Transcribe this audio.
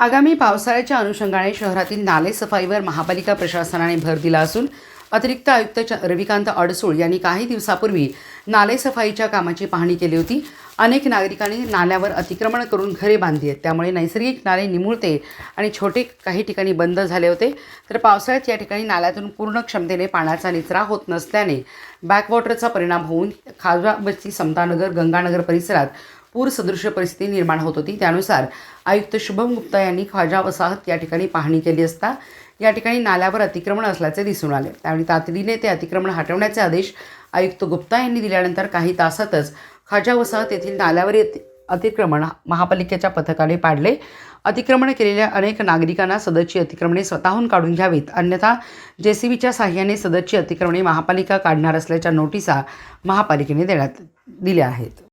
आगामी पावसाळ्याच्या अनुषंगाने शहरातील नाले सफाईवर महापालिका प्रशासनाने भर दिला असून अतिरिक्त आयुक्त रविकांत अडसूळ यांनी काही दिवसापूर्वी नाले सफाईच्या कामाची पाहणी केली होती. अनेक नागरिकांनी नाल्यावर अतिक्रमण करून घरे बांधली आहेत. त्यामुळे नैसर्गिक नाले निमुळते आणि छोटे काही ठिकाणी बंद झाले होते. तर पावसाळ्यात या ठिकाणी नाल्यातून पूर्ण क्षमतेने पाण्याचा निचरा होत नसल्याने बॅकवॉटरचा परिणाम होऊन खाजवा बस्ती समतानगर गंगानगर परिसरात पूरसदृश्य परिस्थिती निर्माण होत होती. त्यानुसार आयुक्त शुभम गुप्ता यांनी ख्वाजा वसाहत या ठिकाणी पाहणी केली असता या ठिकाणी नाल्यावर अतिक्रमण असल्याचे दिसून आले. त्यावेळी तातडीने ते अतिक्रमण हटवण्याचे आदेश आयुक्त गुप्ता यांनी दिल्यानंतर काही तासातच ख्वाजा वसाहत येथील नाल्यावर अतिक्रमण महापालिकेच्या पथकाने पाडले. अतिक्रमण केलेल्या अनेक नागरिकांना सदरची अतिक्रमणे स्वतःहून काढून घ्यावीत. अन्यथा जेसीबीच्या साह्याने सदरची अतिक्रमणे महापालिका काढणार असल्याच्या नोटिसा महापालिकेने देण्यात दिल्या आहेत.